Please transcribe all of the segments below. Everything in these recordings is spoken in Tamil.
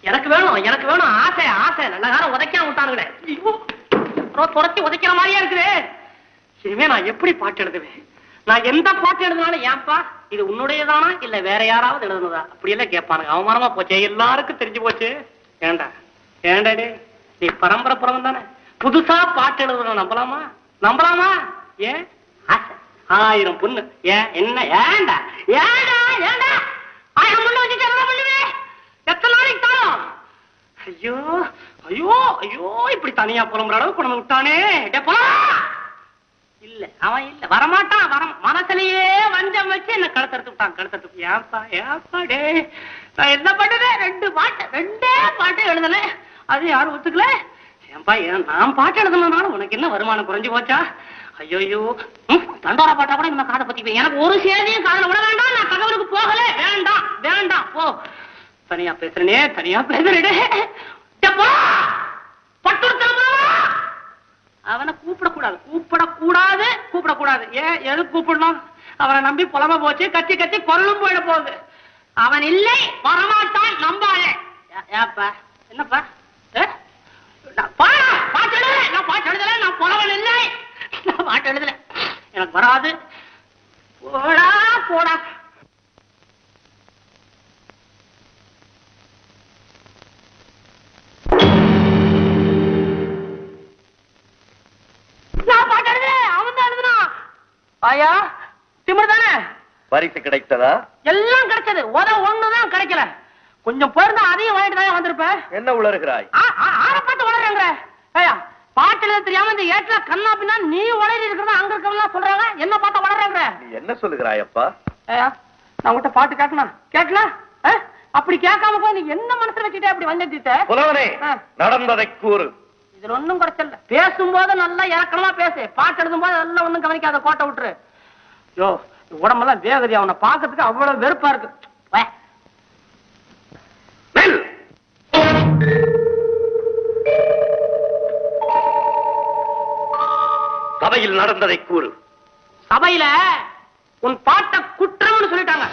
எனக்கு வேணும் எனக்கு வேணும். ஆசை ஆசை. நல்ல காலம் உதைக்காம விட்டானுங்களே. ஐயோ, துரத்தி உதைக்கிற மாதிரியா இருக்குது. இனிமே நான் எப்படி பாட்டு எழுதுவேன்? நான் எந்த பாட்டு எழுதினாலும் ஏன்பா இது உன்னுடையதானா இல்ல வேற யாராவது எழுதுனதா? அப்படி எல்லாம் கேட்பானுங்க. அவமானமா போச்சே. எல்லாருக்கும் தெரிஞ்சு போச்சு. ஏண்டா? ஏண்டா நீ பரம்பரை புறம் தானே. புதுசா பாட்டு எழுதணும் நம்பலாமா? நம்பலாமா? ஏன்? ஆசை. ஆயிரம் பொண்ணு. ஏன்? என்ன? ஏண்டா ஏண்டா ஏண்டா ஆயிரம் பொண்ணு வச்சு பண்ணுவேன் எத்தனை நாளைக்கு தாரம் ஐயோ ஐயோ ஐயோ இப்படி தனியா புலம்புற அளவுக்கு கொண்டு விட்டானே. டேப்பா இல்ல அவன் இல்ல. வரமாட்டான் வர மனசுலயே வஞ்சம் வச்சு என்ன கழுத்தெடுத்து விட்டான். கழுத்தெடுத்து ஏப்பா ஏப்பா டே நான் என்ன பண்ணுறேன் ரெண்டு பாட்டு ரெண்டே பாட்டு எழுதுனேன் அது யாரும் ஒத்துக்கல. ஏன்பா ஏன் நான் பாட்டு எழுதணும்னாலும் உனக்கு என்ன வருமானம் குறைஞ்சு போச்சா? ஐயோ தண்டோரா பாட்டா கூட நம்ம காதை பத்திப்பேன். எனக்கு ஒரு சேதியும் காதல விட வேண்டாம். நான் தகவலுக்கு போகல வேண்டாம். வேண்டாம். போ. தனியா பேசுறனே தனியா பேசுறேடே அவனை கூப்பிடக்கூடாது. கூப்பிடக்கூடாது கூப்பிடக்கூடாது. ஏன் எது கூப்பிடணும்? அவனை நம்பி புலம போச்சு கத்தி கத்தி கொல்லும் போயிட போகுது. அவன் இல்லை வரமாட்டான் நம்பாதே. ஏப்பா என்னப்பா? பாட்டு எழுதல. நான் பாட்டு எழுதல நான் புலவன் இல்லை. நான் பாட்டு எழுதல. எனக்கு வராது. போடா போடா. ஐயா திமிர் தானே? பரிசு கிடைத்ததா? எல்லாம் கிடைச்சது. உத ஒண்ணுதான் கிடைக்கல. கொஞ்சம் போயிருந்தா அதையும் வாங்கிட்டு தான் வந்திருப்பேன் என்ன உளறுகிறாய்? ஆ- ஆ- ஆற பார்த்து வளர்றேங்கிற ஐயா பாட்டுல தெரியாம இந்த ஏட்ல கண்ணா பின்னா நீ வளரி இருக்கிறதா அங்க இருக்கவங்க சொல்றாங்க. என்ன பார்த்தா வளர்றேங்கிற நீ என்ன சொல்லுகிறாய் அப்பா ஐயா நான் உங்ககிட்ட பாட்டு கேட்கணும்? கேட்கலாம் ஆ? அப்படி கேட்காம போய் நீ என்ன மனசுல வச்சுட்டே அப்படி வந்துட்ட புலவனே. நடந்ததை கூறு. இதுல ஒண்ணும் குறைச்சல பேசும்போது நல்லா இறக்கணுமா பேசு. பாட்டு எழுதும் போது நல்லா ஒண்ணும் கவனிக்காத. கோட்டை விட்டுரு. யோ உடம்பெல்லாம் வேகதி. அவனை பார்க்கறதுக்கு அவ்வளவு வெறுப்பா இருக்கு. சபையில் நடந்ததை கூறு. சபையில உன் பாட்ட குற்றம்னு சொல்லிட்டாங்க.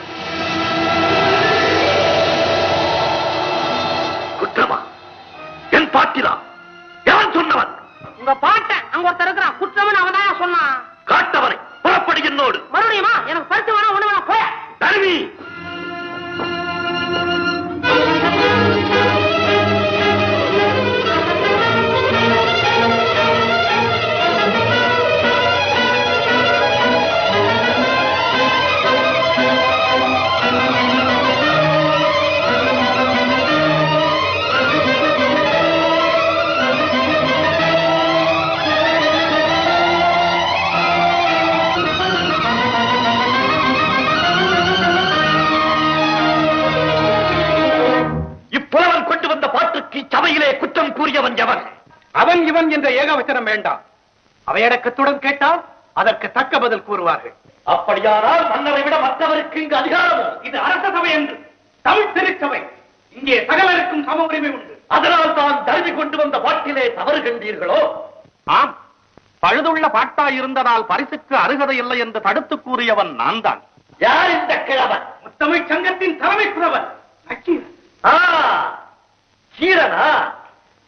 வேண்டாம். அவையடக்கத்துடன் கேட்டால் அதற்கு தக்க பதில் கூறுவார்கள். அப்படியானால் மன்னரை விட மற்றவருக்கு இங்கு அதிகாரமோ? இது அரச சபை என்று. தமிழ் திருச்சபை. இங்கே சகலருக்கும் சம உரிமை உண்டு. அதனால் தான் தருவி கொண்டு வந்த பாட்டிலே தவறு கண்டீர்களோ? ஆம். பழுதுள்ள பாட்டா இருந்ததால் பரிசுக்கு அருகதை இல்லை என்று தடுத்து கூறியவன் நான் தான் யார் இந்த கிழவன்? முத்தமிழ் சங்கத்தின் தலைமை. ஆ, சீரனா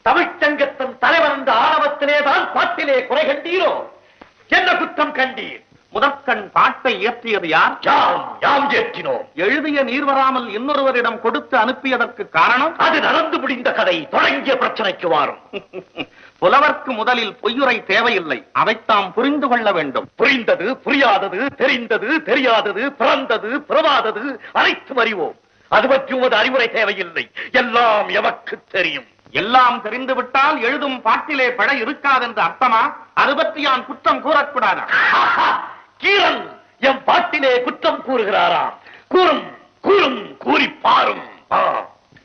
தமிழ்ச்சங்கத்தின் தலைவன் என்ற ஆணவத்திலே தான் பாட்டிலே குறை கண்டீரோ? என்ன குற்றம் கண்டீர்? முதற்கண் பாட்டை இயற்றியது யார்? யாம் யாம் ஏற்றினோம். எழுதிய நீர் வராமல் இன்னொருவரிடம் கொடுத்து அனுப்பியதற்கு காரணம்? அது நடந்து முடிந்த கதை. தொடங்கிய பிரச்சனைக்கு வாரும். புலவர்க்கு முதலில் பொய்யுரை தேவையில்லை. அதைத்தாம் புரிந்து கொள்ள வேண்டும். புரிந்தது புரியாதது தெரிந்தது தெரியாதது பிறந்தது பிறவாதது அனைத்தும் அறிவோம். அது பற்றி உமது அறிவுரை தேவையில்லை. எல்லாம் எமக்கு தெரியும். எல்லாம் தெரிந்துவிட்டால் எழுதும் பாட்டிலே பட இருக்காதென்று அர்த்தமா? அது பற்றி குற்றம் கூறக்கூடாதா? கீரன் என் பாட்டிலே குற்றம் கூறுகிறாராம் கூறும் கூறும் கூறி பாரும்.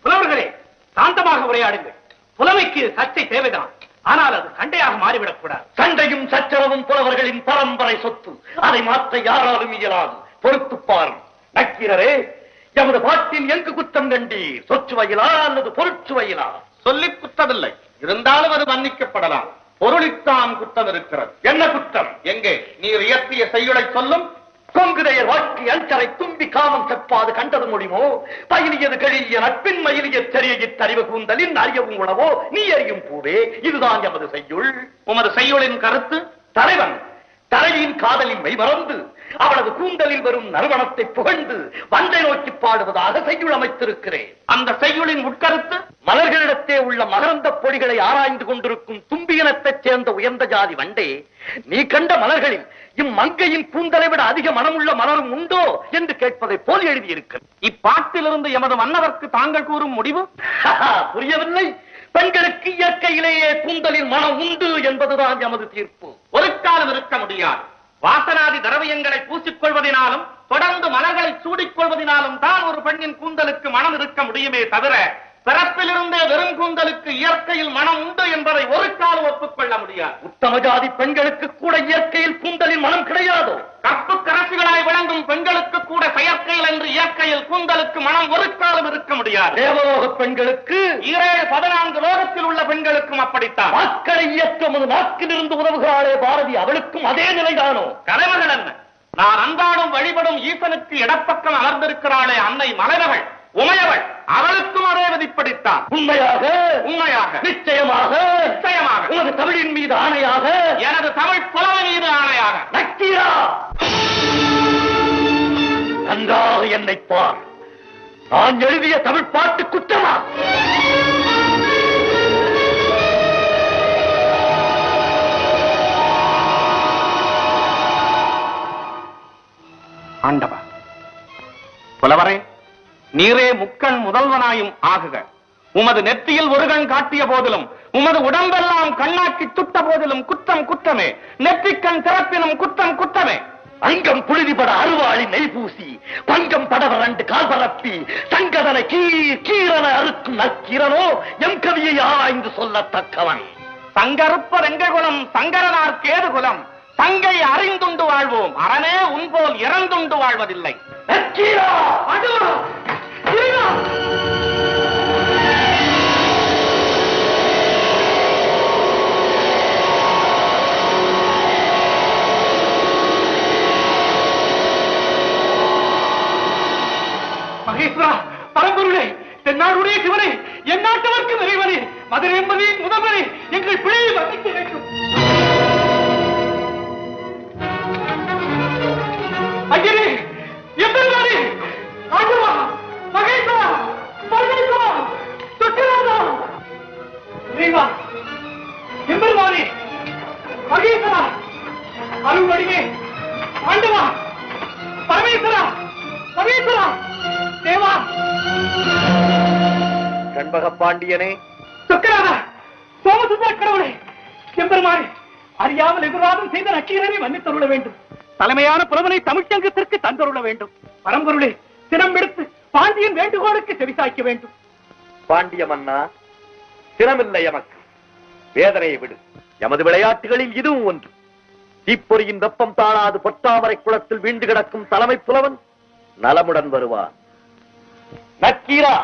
புலவர்களே சாந்தமாக உரையாடுங்கள். புலமைக்கு சர்ச்சை தேவைதான். ஆனால் அது சண்டையாக மாறிவிடக் கூடாது சண்டையும் சச்சரவும் புலவர்களின் பரம்பரை சொத்து. அதை மாற்ற யாராலும் இயலாது. பொறுத்து பாரும். நக்கீரரே எமது பாட்டில் எங்கு குற்றம் கண்டீர்? சொச்சுவையிலா அல்லது பொருட்சுவையிலா? சொல்லி குத்தவில்லை இருந்தாலும் அது மன்னிக்கப்படலாம். பொருளித்தான் குற்றம் இருக்கிறது. என்ன குற்றம்? எங்கே? நீர் இயற்றிய செய்யுளை சொல்லும்? கொங்குதையர் வாழ்க்கை அஞ்சரை தும்பி காமம் செப்பாது கண்டது முடியுமோ பயிலியது கழிய நட்பின் மயிலிய தெரிய தறிவு கூந்தலின் அறியவும் உணவோ? நீ அறியும் பூவே இதுதான் எமது செய்யுள். உமது செய்யுளின் கருத்து தலைவன். தலையின் காதலில் மெய்மறந்து அவளது கூந்தலில் வரும் நறுவனத்தை புகழ்ந்து வந்தை நோக்கி பாடுவதாக செய்யுள் அமைத்திருக்கிறேன். அந்த செய்யுளின் உட்கருத்து? மலர்களிடத்தே உள்ள மகரந்த பொடிகளை ஆராய்ந்து கொண்டிருக்கும் தும்பியினத்தைச் சேர்ந்த உயர்ந்த ஜாதி வண்டே நீ கண்ட மலர்களில் இம்மங்கையின் கூந்தலை விட அதிக மனமுள்ள மலரும் உண்டோ என்று கேட்பதை போல் எழுதியிருக்கிறது. இப்பாட்டிலிருந்து எமது மன்னவர்க்கு தாங்கள் கூறும் முடிவு? புரியவில்லை. பெண்களுக்கு இயற்கையிலேயே கூந்தலில் மனம் உண்டு என்பதுதான் எமது தீர்ப்பு. ஒரு காலம் இருக்க முடியாது. வாசனாதி திரவியங்களை பூசிக்கொள்வதினாலும் தொடர்ந்து மலர்களை சூடிக்கொள்வதினாலும் தான் ஒரு பெண்ணின் கூந்தலுக்கு மனம் இருக்க முடியுமே தவிர பிறப்பிலிருந்தே வெறும் கூந்தலுக்கு இயற்கையில் மனம் உண்டு என்பதை ஒரு காலம் ஒப்புக்கொள்ள முடியாது. உத்தம ஜாதி பெண்களுக்கு கூட இயற்கையில் கூந்தலில் மனம் கிடையாதோ? கற்பு கரசிகளாய் விளங்கும் பெண்களுக்கு கூட செயற்கையில் என்று இயற்கையில் கூந்தலுக்கு மனம் ஒரு காலம் இருக்க முடியாது. தேவலோக பெண்களுக்கு ஈரேழு பதினான்கு லோகத்தில் உள்ள பெண்களுக்கும் அப்படித்தான். மக்களை இயக்கம் அது நாக்கிலிருந்து உதவுகிறாளே பாரதி அவளுக்கும் அதே நிலைதானோ? கலைவர்கள் என்ன? நான் அன்றாடம் வழிபடும் ஈசனுக்கு இடப்பக்கம் அமர்ந்திருக்கிறாளே அன்னை மலைமகள். உமையவள். அவளுக்கும் அதே விதிப்படித்தான். உண்மையாக. உண்மையாக. நிச்சயமாக. நிச்சயமாக. உனது தமிழின் மீது ஆணையாக. எனது தமிழ் புலமை மீது ஆணையாக. நக்கீரா! நன்றாக என்னை பார். நான் எழுதிய தமிழ் பாட்டு குற்றமா? ஆண்டவா. புலவரே நீரே முக்கண் முதல்வனாயும் ஆகுக. உமது நெற்றியில் ஒரு கண் காட்டிய போதிலும் உமது உடம்பெல்லாம் கண்ணாக்கி துட்ட போதிலும் குற்றம் குற்றமே. நெற்றிக்கண் திறப்பினும் குற்றம் குற்றமே. அங்கம் புழுதிபட அருவாளி நெய் பூசி பங்கம் படவ ரெண்டு கால் பரப்பி சங்கதன கீர் கீரன அறுக்கும் நக்கீரனோ எம் கவியை ஆராய்ந்து சொல்லத்தக்கவன். சங்கருப்ப ரெங்ககுலம் சங்கரனார் கேதுகுலம் சங்கை அறிந்துண்டு வாழ்வோம் அரணே உன்போல் இறந்துண்டு வாழ்வதில்லை. நக்கீரா மகேஸ்வரா பரம்பொருளே தென்னாடுடைய சிவனே என் நாட்டவர்க்கு நிறைவனே மதுரை என்பதே முதல்வனே எங்கள் பிழையை மன்னிக்க கண்பக பாண்டியனே. சொக்கராதா சோமசுந்தர கடவுளே எம்பெருமானே அறியாமல் எதிராதம் செய்த நக்கீரனை மன்னித்தருள வேண்டும். தலைமையான புலவனை தமிழ்ச்சங்கத்திற்கு தந்தருள வேண்டும். பரம்பொருளே சினம் எடுத்து பாண்டியன் வேண்டுகோளுக்கு செவிசாய்க்க வேண்டும். பாண்டிய மன்னா சிரமில்லை எமக்கு. வேதனையை விடு. எமது விளையாட்டுகளில் இதுவும் ஒன்று. தீப்பொறியின் வெப்பம் தாழாது பொற்றாமரை குளத்தில் வீண்டு கிடக்கும் தலைமை புலவன் நலமுடன் வருவான். நக்கீரா!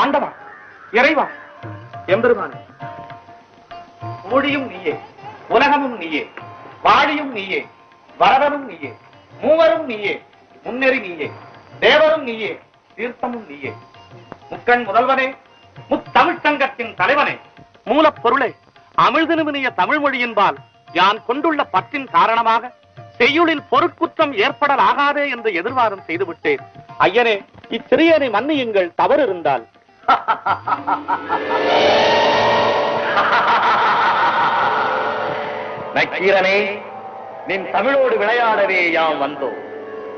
ஆண்டவா இறைவா எம்பெருமானே. மொழியும் நீயே உலகமும் நீயே வாழியும் நீயே வரதனும் நீயே மூவரும் நீயே முன்னெறி நீயே தேவரும் நீயே தீர்த்தமும் நீயே. முக்கண் முதல்வனே முத்தமிழ்ச் சங்கத்தின் தலைவனே. மூலப்பொருளே அமிழ்தினுமினிய தமிழ் மொழியின்பால் யான் கொண்டுள்ள பற்றின் காரணமாக செய்யுளில் பொருட்குற்றம் ஏற்படலாகாதே என்று எதிர்வாரம் செய்துவிட்டேன். ஐயனே இச்சிறியனை மன்னியுங்கள் தவறு இருந்தால் நக்கீரனே நின் தமிழோடு விளையாடவே யாம் வந்தோம்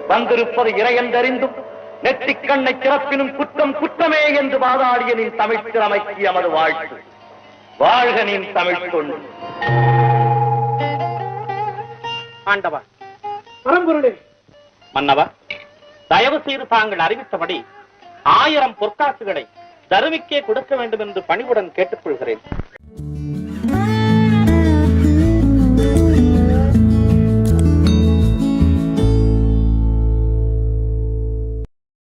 வந்திருப்பது இறையென்றறிந்தும் நெற்றிக் கண்ணை சிறப்பினும் குற்றம் குற்றமே என்று வாதாடிய நின் தமிழ் திறமைக்கு எமது வாழ்த்து. வாழ்க நின் தமிழ் தொண்டு. ஆண்டவா பரம்பொருளே. மன்னவா தயவு செய்து தாங்கள் அறிவித்தபடி ஆயிரம் பொற்காசுகளை தருவிக்கே கொடுக்க வேண்டும் என்று பணிவுடன் கேட்டுக்கொள்கிறேன்.